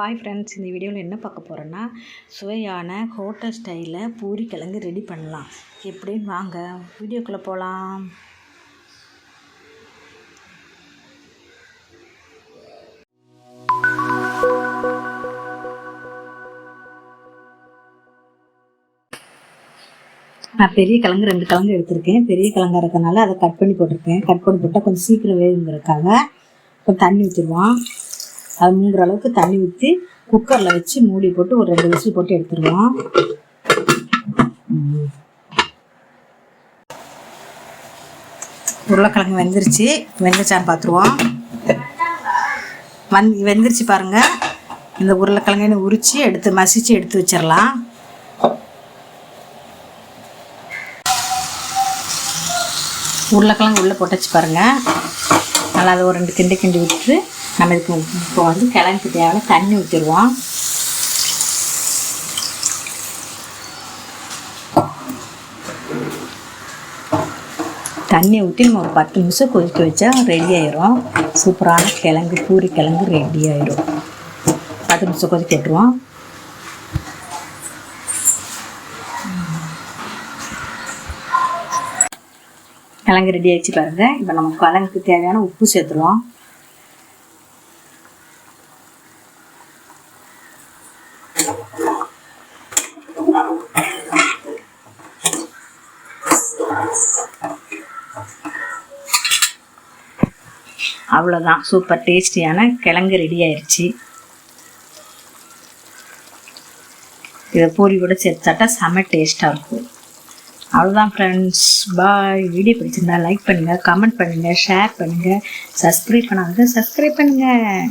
Hi friends இந்த வீடியோவில் என்ன பார்க்க போகிறோன்னா சுவையான ஹோட்டல் ஸ்டைலில் பூரி கிழங்கு ரெடி பண்ணலாம். எப்படின்னு வாங்க வீடியோக்குள்ளே போகலாம் நான் பெரிய கிழங்கு ரெண்டு கிழங்கு எடுத்திருக்கேன். பெரிய கிழங்கா இருக்கிறதுனால அதை கட் பண்ணி போட்டிருக்கேன். கட் பண்ணி போட்டால் கொஞ்சம் சீக்கிரம் வேகுங்கிறதுக்காக கொஞ்சம் தண்ணி ஊற்றிடுவோம் அது மூங்குற அளவுக்கு தண்ணி ஊற்றி குக்கரில் வச்சு மூடி போட்டு ஒரு ரெண்டு விசில் போட்டு எடுத்துருவோம். உருளைக்கிழங்கு வெந்துருச்சு. வெந்துச்சான்னு பார்த்துருவோம் வந் வெந்துருச்சு பாருங்கள் இந்த உருளைக்கிழங்கு உரித்து எடுத்து மசிச்சு எடுத்து வச்சிடலாம் உருளைக்கிழங்கு உள்ளே போட்டச்சு பாருங்கள் நல்லா அதை ஒரு ரெண்டு கிண்டு கிண்டி விட்டு நம்ம இதுக்கு இப்போ வந்து கிழங்கு தேவையான தண்ணி ஊற்றிடுவோம் தண்ணி ஊற்றி நம்ம ஒரு பத்து நிமிஷம் கொதிக்க வச்சா ரெடி ஆயிரும். சூப்பரான கிழங்கு பூரி கிழங்கு ரெடி ஆயிரும். பத்து நிமிஷம் கொதிக்க விட்டுருவோம். கிழங்கு ரெடி ஆயிடுச்சு பாருங்க. இப்போ நம்ம கிழங்குக்கு தேவையான உப்பு சேர்த்துருவோம். அவ்வளோதான் சூப்பர் டேஸ்டியான கிழங்கு ரெடி ஆயிடுச்சு இதை பூரி கூட சேர்த்து சாப்பிட்டா செம்ம டேஸ்ட்டாக இருக்கும். அவ்வளோதான் ஃப்ரெண்ட்ஸ் பாய் வீடியோ பிடிச்சிருந்தா லைக் பண்ணுங்கள் கமெண்ட் பண்ணுங்கள் ஷேர் பண்ணுங்கள் சப்ஸ்கிரைப் பண்ணாங்க சப்ஸ்கிரைப் பண்ணுங்கள்